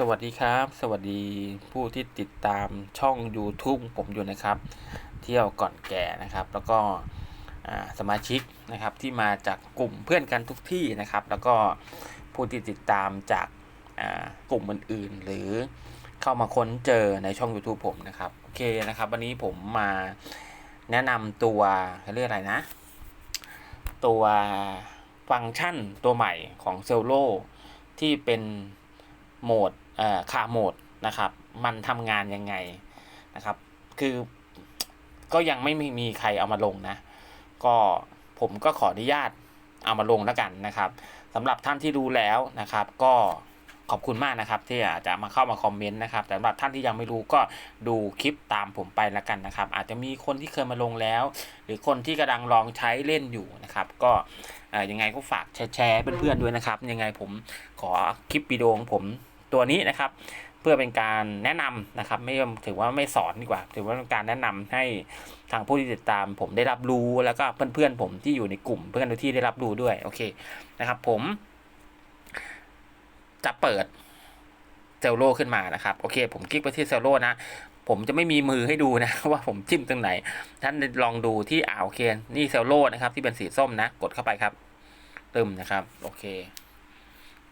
สวัสดีครับ สวัสดีผู้ที่ติดตามช่อง YouTube ผมอยู่นะครับ เที่ยวก่อนแก่นะครับ แล้วก็สมาชิกนะครับที่มาจากกลุ่มเพื่อนกันทุกที่นะครับ แล้วก็ผู้ที่ติดตามจากกลุ่มอื่นๆ หรือเข้ามาค้นเจอในช่อง YouTube ผมนะครับโอเคนะครับ วันนี้ผมมาแนะนำตัวเขาเรียกอะไรนะ ตัวฟังก์ชันตัวใหม่ของเซลโลที่เป็นโหมด คาโหมดนะครับ มันทำงานยังไงนะครับ คือก็ยังไม่มีใครเอามาลงนะ ก็ผมก็ขออนุญาตเอามาลงแล้วกันนะครับสำหรับท่านที่รู้แล้วนะครับ ก็ขอบคุณมากนะครับ ที่อาจจะมาเข้ามาคอมเมนต์นะครับแต่สำหรับท่านที่ยังไม่รู้ก็ดูคลิปตามผมไปแล้วกันนะครับ อาจจะมีคนที่เคยมาลงแล้ว หรือคนที่กำลังลองใช้เล่นอยู่นะครับ ก็ยังไงก็ฝากแชร์แชร์เพื่อนๆด้วยนะครับ ยังไงผมขอคลิปวิดีโอของผม ตัวนี้นะครับ เพื่อเป็นการแนะนำนะครับ ไม่ถือว่าไม่สอนดีกว่า ถือว่าเป็นการแนะนำให้ทางผู้ที่ติดตาม ผมได้รับรู้แล้วก็เพื่อนๆผมที่อยู่ในกลุ่ม เพื่อนที่ได้รับรู้ด้วยโอเคนะครับ ผม จะเปิดเซลโลขึ้นมานะครับโอเค ผมคลิกไปที่เซลโลนะผมจะไม่มีมือให้ดูนะว่าผมจิ้มตรงไหน ท่านลองดูที่อ่าโอเคนี่เซลโลนะครับ ที่เป็นสีส้มนะ กดเข้าไปครับ ตึมนะครับ โอเค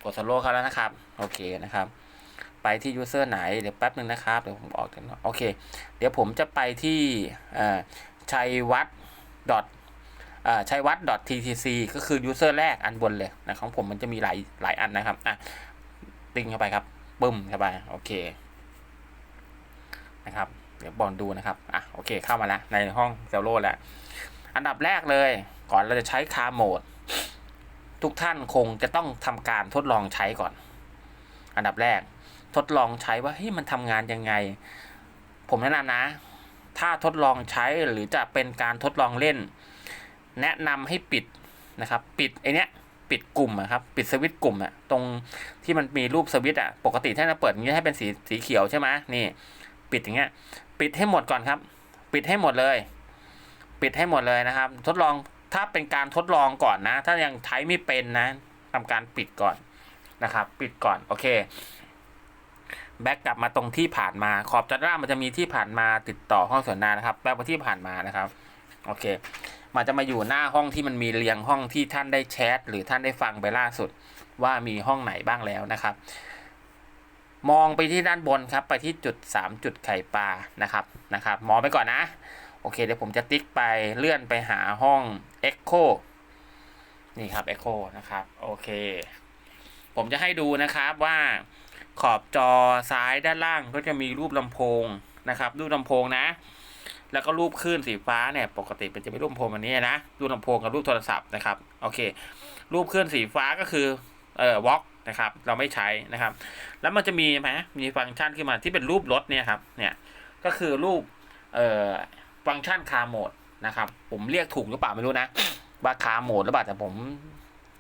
กดเซลโลเขาแล้วนะครับ โอเคนะครับ ไปที่ยูเซอร์ไหน เดี๋ยวแป๊บหนึ่งนะครับ เดี๋ยวผมออกถึงโอเค เดี๋ยวผมจะไปที่ชัยวัดดอทชัยวัด .ttc ก็คือยูเซอร์แรกอันบนเลยนะของผมมันจะมีหลายหลายอันนะครับ อะ ติ้งเข้าไปครับปึ้มเข้าไป โอเค นะครับ เดี๋ยวบอลดูนะครับ อะ โอเค เข้ามาแล้ว ในห้องเซลโลแล้ว อันดับแรกเลย ก่อนเราจะใช้คาร์โหมด ทุกท่านคงจะต้องทำการทดลองใช้ก่อน อันดับแรก ทดลองใช้ว่าเฮ้ยมันทำงานยังไง ผมแนะนำนะ ถ้าทดลองใช้หรือจะเป็นการทดลองเล่น แนะนำให้ปิดนะครับ ปิดไอเนี้ยปิดกลุ่มอะครับ ปิดสวิตช์กลุ่มอะตรงที่มันมีรูปสวิตช์อะปกติถ้าเราเปิดอย่างนี้ให้เป็นสีสีเขียวใช่ไหมนี่ ปิดอย่างเงี้ย ปิดให้หมดก่อนครับ ปิดให้หมดเลย ปิดให้หมดเลยนะครับ ทดลอง ถ้าเป็นการทดลองก่อนนะ ถ้ายังใช้ไม่เป็นนะทำการปิดก่อนนะครับ ปิดก่อน โอเค แบ็กกลับมาตรงที่ผ่านมา ขอบจัดร่างมันจะมีที่ผ่านมาติดต่อห้องสนทนานะครับแปลว่าที่ผ่านมานะครับ โอเค มันจะมาอยู่หน้าห้องที่มันมีเรียงห้องที่ท่านได้แชทหรือท่านได้ฟังไปล่าสุด ว่ามีห้องไหนบ้างแล้วนะครับ มองไปที่ด้านบนครับ ไปที่จุด 3 จุดไข่ปลานะครับ นะครับ มองไปก่อนนะ โอเคเดี๋ยวผมจะติ๊กไปเลื่อนไปหาห้อง Echo นี่ครับ Echo นะครับ โอเค ผมจะให้ดูนะครับว่าขอบจอซ้ายด้านล่างก็จะมีรูปลำโพงนะครับ รูปลำโพงนะ แล้วก็รูปคลื่นสีฟ้าเนี่ย ปกติเป็นจะเป็นรูปลำโพงแบบนี้นะรูปลำโพงกับรูปโทรศัพท์นะครับโอเค รูปคลื่นสีฟ้าก็คือเอ่อวอล์กนะครับ เราไม่ใช้นะครับ แล้วมันจะมีไหมมีฟังก์ชันขึ้นมาที่เป็นรูปรถเนี่ยครับเนี่ยก็คือรูปเอ่อ ฟังก์ชันคาร์โหมดนะครับ ผมเรียกถูกหรือเปล่าไม่รู้นะว่าคาร์โหมดหรือเปล่าแต่ผม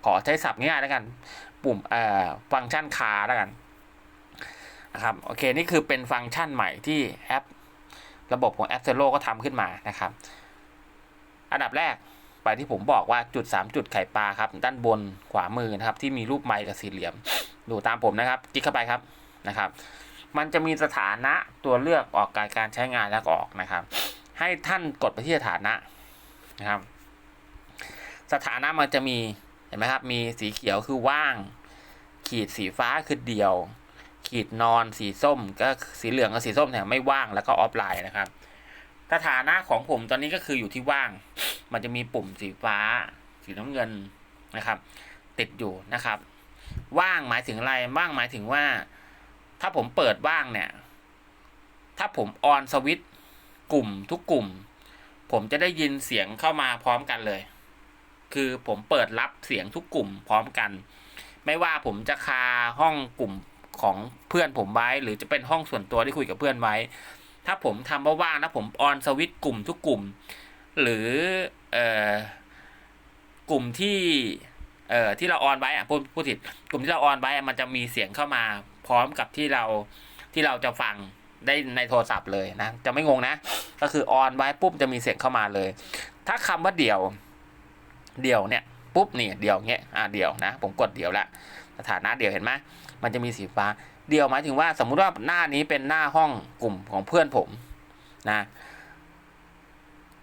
ขอใช้ศัพท์ง่ายๆแล้วกัน ปุ่มเอ่อฟังก์ชันคาร์แล้วกันนะครับโอเคนี่คือเป็นฟังก์ชันใหม่ที่แอป ระบบของแอปเซโลก็ทำขึ้นมานะครับ อันดับแรกไปที่ผมบอกว่าจุด 3 จุดไข่ปลาครับ ด้านบนขวามือนะครับ ที่มีรูปไม้กับสี่เหลี่ยม ดูตามผมนะครับคลิกเข้าไปครับนะครับ มันจะมีสถานะตัวเลือกออกการการใช้งานแล้วออกนะครับ ให้ท่านกดไปที่สถานะนะครับ สถานะมันจะมีเห็นไหมครับ มีสีเขียวคือว่าง ขีดสีฟ้าคือเดียว ขีดนอนสีส้ม ก็สีเหลืองกับสีส้มเนี่ยไม่ว่างแล้วก็ออฟไลน์นะครับ สถานะของผมตอนนี้ก็คืออยู่ที่ว่าง มันจะมีปุ่มสีฟ้า สีน้ำเงินนะครับ ติดอยู่นะครับ ว่างหมายถึงอะไรว่างหมายถึงว่า ถ้าผมเปิดว่างเนี่ย ถ้าผมออนสวิตช์ กลุ่มทุกกลุ่ม ผมจะได้ยินเสียงเข้ามาพร้อมกันเลย คือผมเปิดรับเสียงทุกกลุ่มพร้อมกัน ไม่ว่าผมจะคาห้องกลุ่มของเพื่อนผมไว้ หรือจะเป็นห้องส่วนตัวที่คุยกับเพื่อนไว้ ถ้าผมทำว่าว่างนะผมออนสวิตช์กลุ่มทุกกลุ่ม หรือเอ่อกลุ่มที่เอ่อที่เราออนไว้อะพูดพูดผิดกลุ่มที่เราออนไว้มันจะมีเสียงเข้ามาพร้อมกับที่เราที่เราจะฟัง ได้ในโทรศัพท์เลยนะ จะไม่งงนะ ก็คือออนไว้ปุ๊บจะมีเสียงเข้ามาเลย ถ้าคำว่าเดี่ยว เดี่ยวเนี่ยปุ๊บนี่เดี่ยวเงี้ยอ่าเดี่ยวนะ ผมกดเดี่ยวละสถานะเดี่ยวเห็นไหมมันจะมีสีฟ้า เดี่ยวหมายถึงว่าสมมุติว่าหน้านี้เป็นหน้าห้องกลุ่มของเพื่อนผมนะ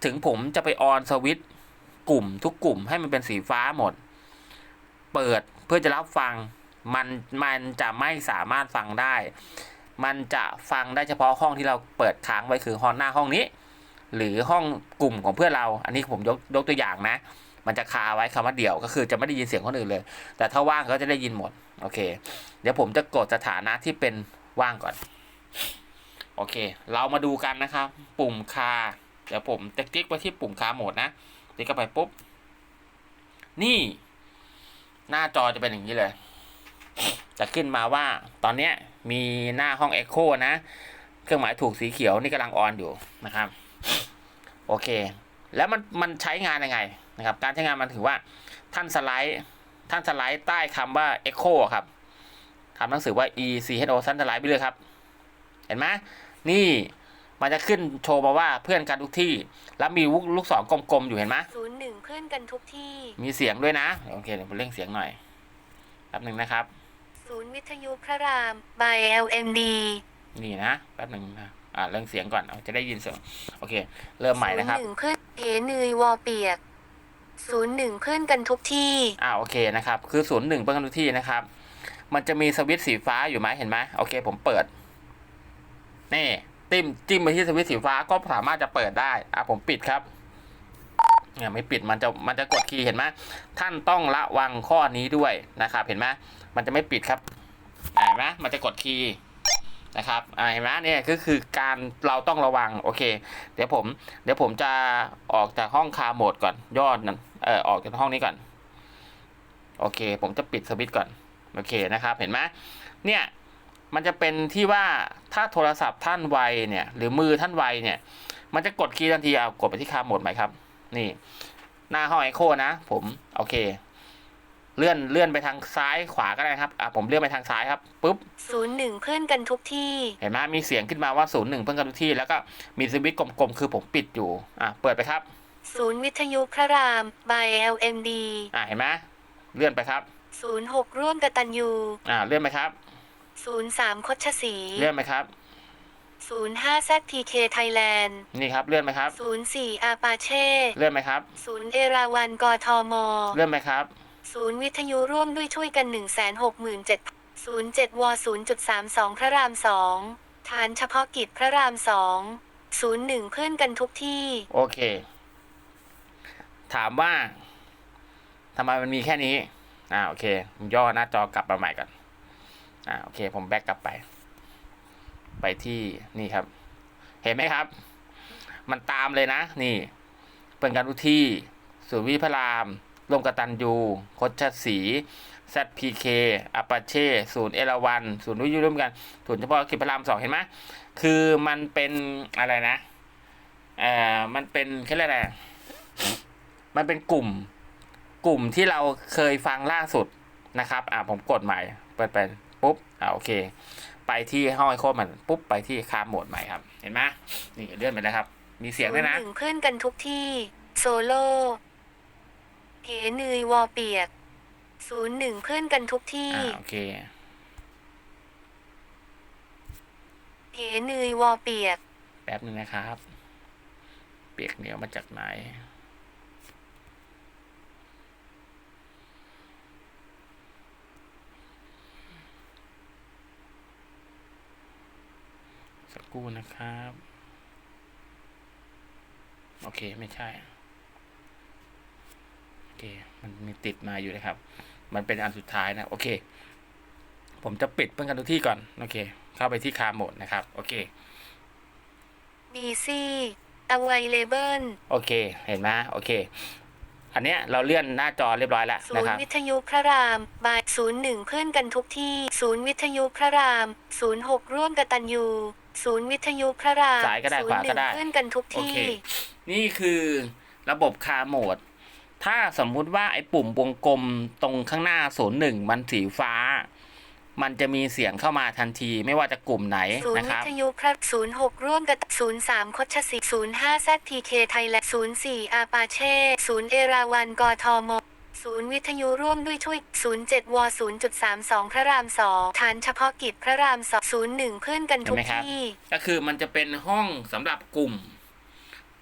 ถึงผมจะไปออนสวิตช์กลุ่มทุกกลุ่มให้มันเป็นสีฟ้าหมด เปิดเพื่อจะรับฟังมันมันจะไม่สามารถฟังได้ มันจะฟังได้เฉพาะห้องที่เราเปิดค้างไว้คือห้องหน้าห้องนี้ หรือห้องกลุ่มของเพื่อนเรา อันนี้ผมยกยกตัวอย่างนะ มันจะคาไว้คำว่าเดี่ยวก็คือจะไม่ได้ยินเสียงคนอื่นเลย แต่ถ้าว่างก็จะได้ยินหมดโอเค เดี๋ยวผมจะกดสถานะที่เป็นว่างก่อนโอเค เรามาดูกันนะครับ ปุ่มคาเดี๋ยวผมจะคลิกไปที่ปุ่มคาโหมดนะคลิกเข้าไปปุ๊บ นี่ หน้าจอจะเป็นอย่างนี้เลย จะขึ้นมาว่าตอนเนี้ยมีหน้าห้อง Echo นะ เครื่องหมายถูกสีเขียวนี่กำลังออนอยู่นะครับ โอเค แล้วมันมันใช้งานยังไงนะครับ การใช้งานมันถือว่าท่านสไลด์ท่านสไลด์ใต้คำว่า Echo ครับทำหนังสือว่า E C H O ท่านสไลด์ไปเลยครับ เห็นไหมนี่มันจะขึ้นโชว์มาว่าเพื่อนกันทุกที่ แล้วมีลูกศรกลมๆอยู่เห็นไหมศูนย์หนึ่งเพื่อนกันทุกที่ มีเสียงด้วยนะ โอเคเดี๋ยวผมเร่งเสียงหน่อยแป๊บหนึ่งนะครับ ศูนย์วิทยุพระราม by LMD นี่นะแป๊บหนึ่งนะอ่าเร่งเสียงก่อนเอาจะได้ยินเสียงโอเค เริ่มใหม่นะครับศูนย์หนึ่งเพื่อนเหนืยวอเปียกศูนย์หนึ่งเพื่อนกันทุกที่อ่าโอเคนะครับ คือศูนย์หนึ่งเปิ้ลกันทุกที่นะครับ มันจะมีสวิตช์สีฟ้าอยู่ไหมเห็นไหมโอเค ผมเปิดนี่จิ้มจิ้มไปที่สวิตช์สีฟ้าก็สามารถจะเปิดได้อะผมปิดครับเนี่ยไม่ปิดมันจะมันจะกดคีย์เห็นไหมท่านต้องระวังข้อนี้ด้วยนะครับ เห็นไหม มันจะไม่ปิดครับเห็นไหมมันจะกดคีย์นะครับเห็นไหมเนี่ยก็คือการเราต้องระวังโอเค เดี๋ยวผมเดี๋ยวผมจะออกจากห้องคาโหมดก่อนยอดนั้นเออออกจากห้องนี้ก่อน โอเค ผมจะปิดสวิตช์ก่อนโอเคนะครับเห็นไหมเนี่ยมันจะเป็นที่ว่าถ้าโทรศัพท์ท่านไวเนี่ยหรือมือท่านไวเนี่ย มันจะกดคีย์ทันทีเอากดไปที่คาโหมดไหมครับ นี่ หน้าห้องไอโคนะ ผมโอเค เลื่อนเลื่อนไปทางซ้ายขวาก็ได้ครับอะผมเลื่อนไปทางซ้ายครับปุ๊บศูนย์หนึ่งเพื่อนกันทุกที่ เห็นไหมมีเสียงขึ้นมาว่าศูนย์หนึ่งเพิ่งกันทุกที่ แล้วก็มีสวิตช์กลมๆคือผมปิดอยู่อะเปิดไปครับ ศูนย์วิทยุพระราม by LMD อะเห็นไหมเลื่อนไปครับศูนย์หกร่วมกตันยูอ่าเลื่อนไปครับศูนย์สามคชศรีเลื่อนไปครับศูนย์ห้า ZTK Thailand นี่ครับเลื่อนไปครับศูนย์สี่อาปาเช่เลื่อนไปครับศูนย์เอราวันกทม เลื่อนไปครับ ศูนย์วิทยุร่วมด้วยช่วยกัน 1 6 7 0 7ว0.32 พระราม2ฐานเฉพาะกิจพระราม2 01เพื่อนกันทุกที่ โอเค ถามว่าทำไมมันมีแค่นี้ อ่าโอเคผมย่อหน้าจอกลับมาใหม่ก่อน อ่าโอเค ผมแบ็กกลับไป ไปที่นี่ครับ เห็นไหมครับ มันตามเลยนะ นี่ เป็นการทุกที่ ศูนย์วิพระราม ลมกตันยูโคชศรี ZPK อาปาเช่ศูนย์เอราวันศูนย์วิทยุร่วมกันศูนย์เฉพาะกิจพระรามสองเห็นไหมคือมันเป็นอะไรนะเอ่อมันเป็นแค่อะไรมันเป็นกลุ่ม กลุ่มที่เราเคยฟังล่าสุดนะครับ อ่าผมกดใหม่เปิดไปปุ๊บอ่าโอเค ไปที่ห้องไอโคมันปุ๊บไปที่คาร์โหมดใหม่ครับ เห็นไหมนี่เลื่อนไปแล้วครับ มีเสียงด้วยนะ01เพื่อนกันทุกที่โซโล่ เหนืยวอเปียก01เพื่อนกันทุกที่ อ่าโอเคเหนืยวอเปียก แป๊บนึงนะครับ เปียกเหนียวมาจากไหน สักครู่นะครับ โอเค ไม่ใช่โอ เคมันมีติดมาอยู่นะครับ มันเป็นอันสุดท้ายนะโอเค ผมจะปิดเพื่อนกันทุกที่ก่อนโอเค เข้าไปที่คาร์โหมดนะครับโอเค BC Available โอเค เห็นไหมโอเค อันเนี้ยเราเลื่อนหน้าจอเรียบร้อยแล้วศูนะนครัย์บวิทยุพระรามบายศูนย์หนึ่งเพื่อนกันทุกที่ ศูนย์วิทยุพระรามศูนย์หกร่วมกตันยูศูนย์วิทยุพระรามซ้ายก็ได้ศูขนวาย์หก็นึ่งได้ เพื่อนกันทุกโอที่เคนี่คือระบบคาร์โหมด ถ้าสมมุติว่าไอ้ปุ่มวงกลมตรงข้างหน้าศูนย์หนึ่งมันสีฟ้า มันจะมีเสียงเข้ามาทันทีไม่ว่าจะกลุ่มไหนศูนนะย์ควิรับ ทยุพระศูนย์หกร่วมกับศูนย์สามคชศรีศูนย์ห้า ZTK ไทยและศูนย์สี่อาปาเช่ศูนย์เอราวันกทม ศูนย์วิทยุร่วมด้วยช่วย 07 ว 0.32 พระราม 2 ฐานเฉพาะกิจพระราม 2 01 เพื่อนกันทุกเห็นไหมครับ ที่ ก็คือมันจะเป็นห้องสำหรับกลุ่ม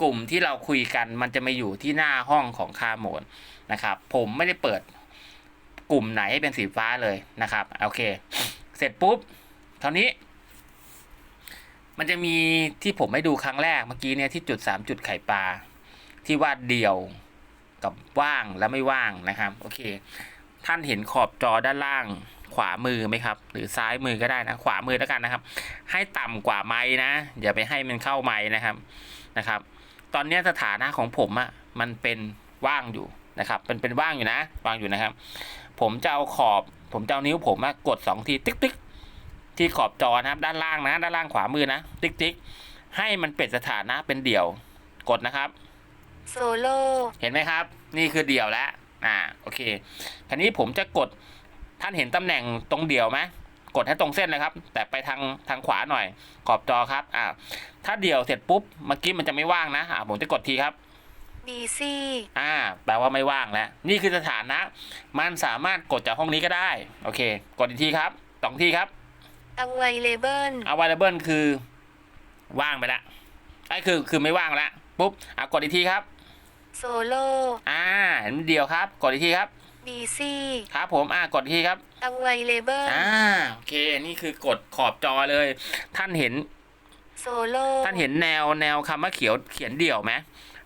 กลุ่มที่เราคุยกัน มันจะมาอยู่ที่หน้าห้องของคาโมดนะครับ ผมไม่ได้เปิดกลุ่มไหนให้เป็นสีฟ้าเลยนะครับโอเค เสร็จปุ๊บครานี้ มันจะมีที่ผมให้ดูครั้งแรกเมื่อกี้เนี่ยที่จุดสามจุดไข่ปลาที่ว่าเดี่ยวกับว่างและไม่ว่างนะครับโอเค ท่านเห็นขอบจอด้านล่างขวามือไหมครับ หรือซ้ายมือก็ได้นะ ขวามือแล้วกันนะครับ ให้ต่ำกว่าไม้นะ อย่าไปให้มันเข้าไม้นะครับนะครับ ตอนเนี้ยสถานะของผมอะ่ะมันเป็นว่างอยู่นะครับเป็นเป็นว่างอยู่นะว่างอยู่นะครับ ผมจะเอาขอบ ผมจะเอานิ้วผมอะกดสองทีติ๊กติ๊กที่ขอบจอนะครับ ด้านล่างนะ ด้านล่างขวามือนะ ติ๊กติ๊กให้มันเป็นสถานะเป็นเดี่ยว กดนะครับโซโล่เห็นไหมครับ นี่คือเดี่ยวแล้วอ่าโอเคคราวนี้ผมจะกดท่านเห็นตำแหน่งตรงเดี่ยวไหม กดให้ตรงเส้นเลยครับ แต่ไปทางทางขวาหน่อย ขอบจอครับอ่าถ้าเดี่ยวเสร็จปุ๊บเมื่อกี้มันจะไม่ว่างนะอ่าผมจะกดทีครับบีซีอ่าแปลว่าไม่ว่างแล้ว นี่คือสถานะ มันสามารถกดจากห้องนี้ก็ได้ โอเค กดอีกทีครับสองทีครับอไวเลเบิล available คือว่างไปแล้วไอ้คือคือไม่ว่างแล้วปุ๊บอะกดอีกทีครับ โซโล่อ่าเห็นเดียวครับ กดอีกทีครับ บีซีครับผมอ่ากดอีกทีครับอไวเลเบิลอ่าโอเค นี่คือกดขอบจอเลย ท่านเห็นโซโล่ท่านเห็นแนวแนวคำว่าเขียวเขียนเดี่ยวไหม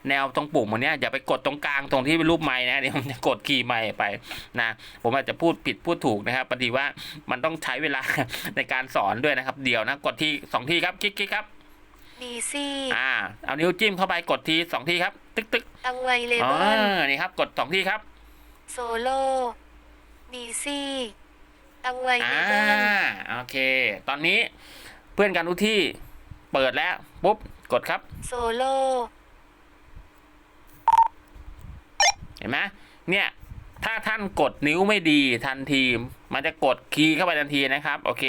แนวตรงปุ่มอันเนี้ยอย่าไปกดตรงกลางตรงที่เป็นรูปไม้นะเดี๋ยวมันจะกดคีย์ไม้ไปนะผมอาจจะพูดผิดพูดถูกนะครับพอดีว่ามันต้องใช้เวลาในการสอนด้วยนะครับ เดี๋ยวนะกดทีสองทีครับคลิกคลิกครับบีซีอ่าเอานิ้วจิ้มเข้าไปกดทีสองทีครับ ตึกตึกอไวเลอ๋อเบิลนี่ครับกดสองทีครับ โซโล่บีซีอไวเลอ่าเบิลโอเค ตอนนี้เพื่อนกันทุกที่เปิดแล้ว ปุ๊บ กดครับ โซโล่เห็นไหมเนี่ย ถ้าท่านกดนิ้วไม่ดีทันที มันจะกดคีย์เข้าไปทันทีนะครับ โอเค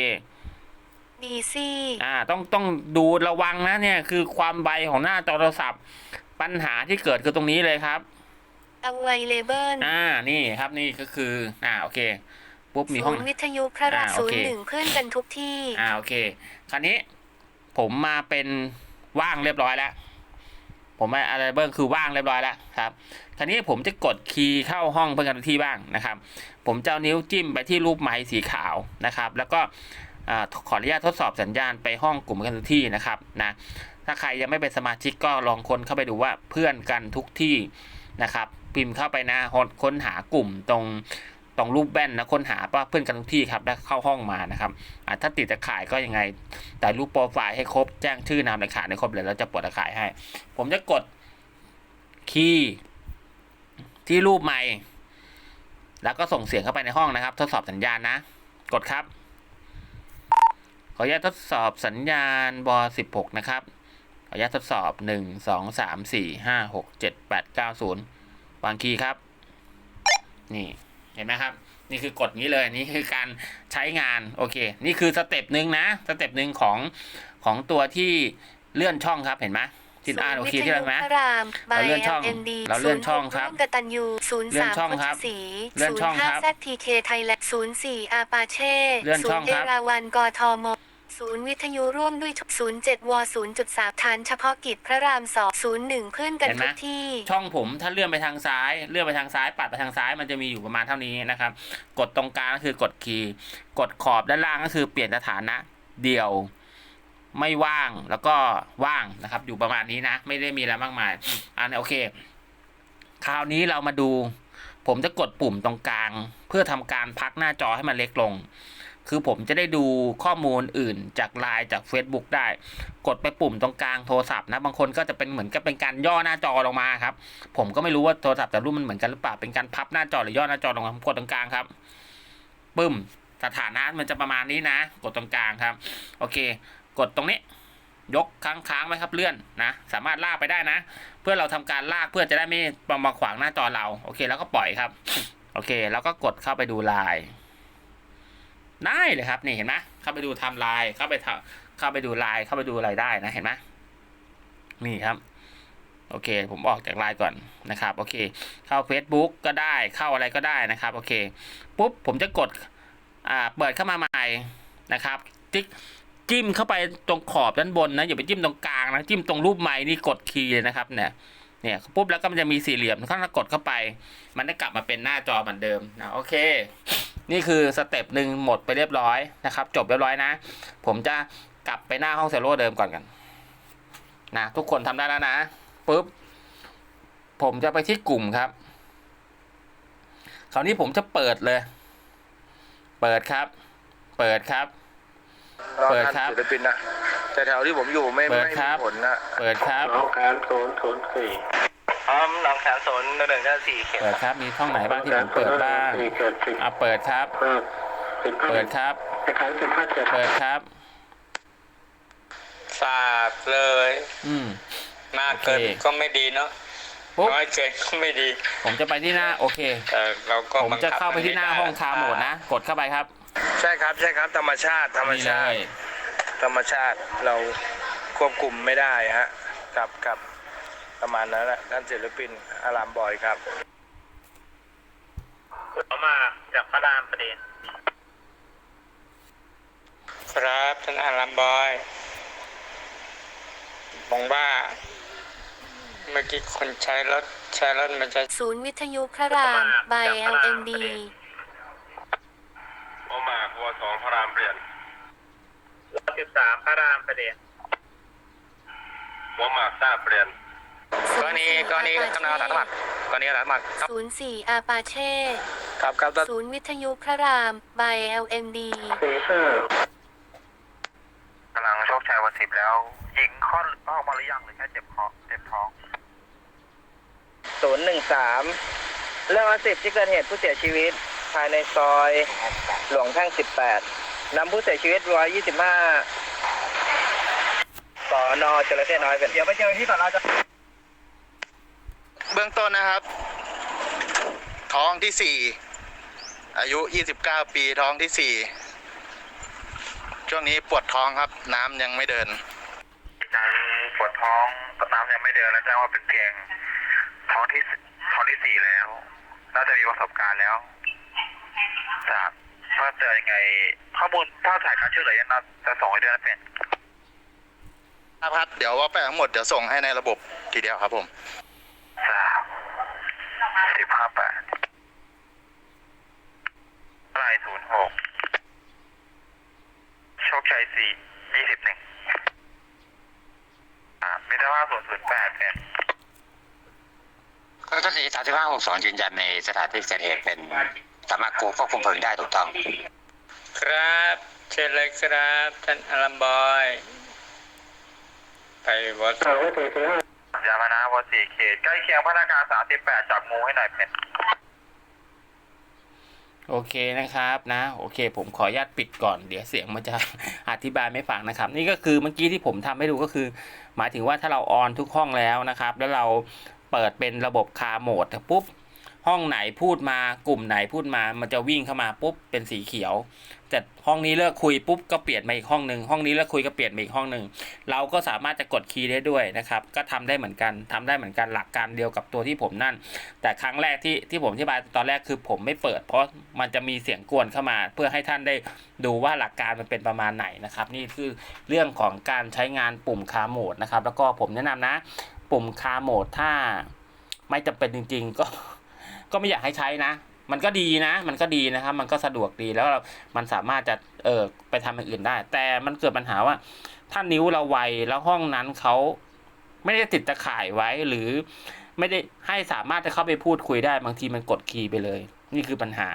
บีซีอ่า ต้องต้องดูระวังนะเนี่ย คือความไวของหน้าจอโทรศัพท์ ปัญหาที่เกิดคือตรงนี้เลยครับ อไวเลเบิลอ่า นี่ครับนี่ก็คือ อ่า โอเค ปุ๊บมีห้ศูองนย์วิทยุพระรามอ่าโอศูนเคย์หนึ่งเพื่อนกันทุกที่ อ่า โอเค คราวนี้ ผมมาเป็นว่างเรียบร้อยแล้ว ผมมาอะไรเบิ้งคือว่างเรียบร้อยแล้วครับ คราวนี้ผมจะกดคีย์เข้าห้องเพื่อนกันทุกที่บ้างนะครับ ผมจะเอานิ้วจิ้มไปที่รูปไม้สีขาวนะครับ แล้วก็อ่าขออนุญาตทดสอบสัญญาณไปห้องกลุ่มกันทุกที่นะครับนะถ้าใครยังไม่เป็นสมาชิกก็ลองค้นเข้าไปดูว่าเพื่อนกันทุกที่นะครับ พิมพ์เข้าไปนะค้นหากลุ่มตรงตรงรูปแว่นนะค้นหาว่าเพื่อนกันทุกที่ครับแล้วเข้าห้องมานะครับถ้าติดตะข่ายก็ยังไง แต่รูปโปรไฟล์ให้ครบแจ้งชื่อนามตะข่ายให้ครบเลยแล้วจะปลดตะข่ายให้ ผมจะกดคีย์ที่รูปไมค์แล้วก็ส่งเสียงเข้าไปในห้องนะครับ ทดสอบสัญญาณนะ กดครับ ขออนุญาตทดสอบสัญญาณบอ16 นะครับ ขออนุญาตทดสอบ 1 2 3 4 5 6 7 8 9 0 วางคีย์ครับ นี่เห็นไหมครับ นี่คือกดนี้เลยนี่คือการใช้งานโอเค นี่คือสเต็ปหนึ่งนะสเต็ปหนึ่งของของตัวที่เลื่อนช่องครับเห็นไหมที่อ่านโอเคที่เราไหมพระรามบาเรายเลื่อนช่องเอ็นดีเราเลื่อนช่องครับร่วมกตันยูศูนย์เลื่อสานมช่องโคครับชสีเลื่อนศูนช่องย์ห้าครับแซทีเคไทยแลนด์ศูนย์สี่อาปาเช่เลื่อนศูช่อนงย์เอครับราวันกทม ศูนย์วิทยุร่วมด้วยศูนย์เจ็ดวศูนย์จุดสามฐานเฉพาะกิจพระรามสองศูนย์หนึ่งเพื่อนกันเห็นไหม ทุกที่ ช่องผมถ้าเลื่อนไปทางซ้าย เลื่อนไปทางซ้ายปัดไปทางซ้ายมันจะมีอยู่ประมาณเท่านี้นะครับ กดตรงกลางก็คือกดคีย์กดขอบด้านล่างก็คือเปลี่ยนสถานะ เดี่ยว ไม่ว่างแล้วก็ว่างนะครับ อยู่ประมาณนี้นะ ไม่ได้มีอะไรมากมายอันนี้โอเค คราวนี้เรามาดู ผมจะกดปุ่มตรงกลาง เพื่อทำการพักหน้าจอให้มันเล็กลง คือผมจะได้ดูข้อมูลอื่นจากไลน์จาก Facebook ได้ กดไปปุ่มตรงกลางโทรศัพท์นะ บางคนก็จะเป็นเหมือนกับเป็นการย่อหน้าจอลงมาครับ ผมก็ไม่รู้ว่าโทรศัพท์แต่รุ่นมันเหมือนกันหรือเปล่า เป็นการพับหน้าจอหรือย่อหน้าจอลงมากดตรงกลางครับ ปึ้ม สถานะมันจะประมาณนี้นะ กดตรงกลางครับ โอเค กดตรงนี้ ยกค้างค้างไว้ครับเลื่อนนะ สามารถลากไปได้นะ เพื่อเราทำการลากเพื่อจะได้ไม่มาขวางหน้าจอเรา โอเค แล้วก็ปล่อยครับ โอเค แล้วก็กดเข้าไปดูไลน์ ได้เลยครับนี่เห็นไหมเข้าไปดูไทม์ไลน์เข้าไปเข้าไปดูไลน์เข้าไปดูอะไรได้นะเห็นไหมนี่ครับโอเค ผมออกจากไลน์ก่อนนะครับ โอเค เข้า Facebook ก็ได้เข้าอะไรก็ได้นะครับ โอเค ปุ๊บ ผมจะกดอ่าเปิดเข้ามาใหม่นะครับติ๊กจิ้มเข้าไปตรงขอบด้านบนนะ อย่าไปจิ้มตรงกลางนะ จิ้มตรงรูปไม้นี่กดคีย์เลยนะครับ เนี่ย เนี่ยปุ๊บแล้วก็มันจะมีสี่เหลี่ยมถ้าเรากดเข้าไป มันจะกลับมาเป็นหน้าจอเหมือนเดิมนะ โอเค นี่คือสเต็ปหนึ่งหมดไปเรียบร้อยนะครับ จบเรียบร้อยนะ ผมจะกลับไปหน้าห้องเซลโลเดิมก่อนกันนะทุกคนทำได้แล้วนะปุ๊บผมจะไปที่กลุ่มครับ คราวนี้ผมจะเปิดเลย เปิดครับ เปิดครับ เปิดครับศิลปินนะแต่แถวที่ผมอยู่ไม่เปิไม่ดครัมีบผลนะเปิดครับน้องแขนศูนย์ศูนย์สี่พร้อมหนองแข มสนหนึ่งห้าสี่เข็มเปิดครับ มีช่องไหนบ้างที่ผมเปิดบ้างสี่เจ็ดสิบอะเปิดครับห้าสิบห้าเปิดครับแขนสิบห้าเจ็ดเปิดครับทราบเลย อืมมากเกินโอเคก็ไม่ดีเนาะปุ๊บน้อยเกินก็ไม่ดี ผมจะไปที่หน้าโอเคแต่เราก็ผมจะเข้าไปที่หน้าห้องคาโหมดนะ กดเข้าไปครับ ใช่ครับใช่ครับ ธรรมชาติ ธรรมนี่เลชาติยธรรมชาติเราควบคุมไม่ได้ฮะกับกับประมาณนั้นแหละท่านศิลปิน อารามบอยครับเขามาจากพระรามประเด็นครับท่านอารามบอยมองว่า เมื่อกี้คนใช้รถใช้รถมันจะศูนย์วิทยุพระราม by LMD โอมากวสองพระรามเปลี่ยนร้อยสิบสามพระรามประเด็นโอมากทราบเปลี่ยน ณีกรณีกำลังสาสมัครกรณีสาสมัครครับศูนย์สี่อาปาเช่ ครับครับท่านศูนย์วิทยุพระราม by LMD กำลังโชคชัยวันสิบแล้วหญิงคลอดออกมาหรือยังหรือแค่เจ็บคอเจ็บท้องศูนย์หนึ่งสามเรื่องวันสิบที่เกิดเหตุผู้เสียชีวิต ภายในซอยหลวงแพ่งสิบแปดนำผู้เสียชีวิตร้อยยี่สิบห้าสอนอจระเข้น้อยเป็นเดี๋ยวไปเจอที่สอนอจะ เบื้องต้นนะครับ ท้องที่สี่อายุ 29 ปีท้องที่สี่ช่วงนี้ปวดท้องครับ น้ำยังไม่เดินการปวดท้องน้ำยังไม่เดินแล้วแจ้งว่าเป็นเพียงท้องที่สท้องที่สี่แล้วน่าจะมีประสบการณ์แล้วทราบถ้าเจอยังไง ข้อมูลถ้าถ่ายการช่วยเหลือยังน่าจะส่งให้ด้วยนะเป็นครับเดี๋ยวว่าไปทั้งหมดเดี๋ยวส่งให้ในระบบทีเดียวครับผมทราบ สิบห้าแปดลายศูนย์หกโชคชัยสี่ยี่สิบหนึ่งอ่ามิตรภาพศูนย์ศูนย์แปดเนี่ยก็ต้นที่สามสิบห้าหกสองยืนยันในสถานที่เกิดเหตุเป็นสามารถควบคุมเพลิงได้ถูกต้อง ครับเชิญเลยครับท่านอารามบอย ไปวัดเอาไว้ สี่สี่ห้ายามานะวสี่เขตใกล้เคียงพนักงานสามสิบแปดจับงูให้หน่อยเป็นโอเคนะครับนะ โอเค ผมขออนุญาตปิดก่อนเดี๋ยวเสียงมันจะ อธิบายไม่ฟังนะครับ นี่ก็คือเมื่อกี้ที่ผมทำให้ดูก็คือ หมายถึงว่าถ้าเราออนทุกห้องแล้วนะครับ แล้วเราเปิดเป็นระบบคาโหมดปุ๊บห้องไหนพูดมากลุ่มไหนพูดมา มันจะวิ่งเข้ามาปุ๊บเป็นสีเขียว แต่ห้องนี้เลิกคุยปุ๊บก็เปลี่ยนมาอีกห้องหนึ่งห้องนี้เลิกคุยก็เปลี่ยนมาอีกห้องหนึ่งเราก็สามารถจะกดคีย์ได้ด้วยนะครับ ก็ทำได้เหมือนกันทำได้เหมือนกันหลักการเดียวกับตัวที่ผมนั่น แต่ครั้งแรกที่ที่ผมอธิบายตอนแรกคือผมไม่เปิด เพราะมันจะมีเสียงกวนเข้ามา เพื่อให้ท่านได้ดูว่าหลักการมันเป็นประมาณไหนนะครับ นี่คือเรื่องของการใช้งานปุ่มคาโหมดนะครับ แล้วก็ผมแนะนำนะ ปุ่มคาโหมดถ้าไม่จำเป็นจริง ๆ ก็ก็ไม่อยากให้ใช้นะ มันก็ดีนะ มันก็ดีนะครับ มันก็สะดวกดีแล้วเรามันสามารถจะเออไปทำอย่างอื่นได้ แต่มันเกิดปัญหาว่า ถ้านิ้วเราไวแล้วห้องนั้นเขาไม่ได้ติดตะข่ายไว้หรือไม่ได้ให้สามารถจะเข้าไปพูดคุยได้ บางทีมันกดคีย์ไปเลย นี่คือปัญหา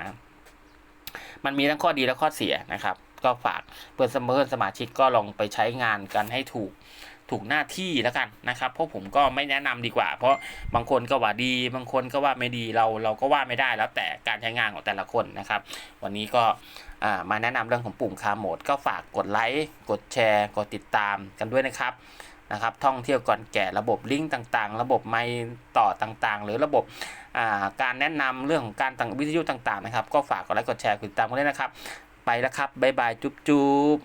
มันมีทั้งข้อดีและข้อเสียนะครับ ก็ฝากเพื่อนสมาชิกสมาชิกก็ลองไปใช้งานกันให้ถูก ถูกหน้าที่แล้วกันนะครับเพราะผมก็ไม่แนะนำดีกว่า เพราะบางคนก็ว่าดี บางคนก็ว่าไม่ดีเราเราก็ว่าไม่ได้แล้วแต่การใช้งานของแต่ละคนนะครับ วันนี้ก็มาแนะนำเรื่องของปุ่มคาโหมด ก็ฝากกดไลค์กดแชร์ กดติดตามกันด้วยนะครับนะครับท่องเที่ยวก่อนแก่ระบบลิงก์ต่างๆ ระบบไมค์ต่อต่างๆ หรือระบบาการแนะนำเรื่องของการต่างวิทยุต่างๆนะครับ ก็ฝากกดไลค์กดแชร์กดติดตามกันด้วยนะครับ ไปแล้วครับบ๊ายบายจุ๊บจุ๊บ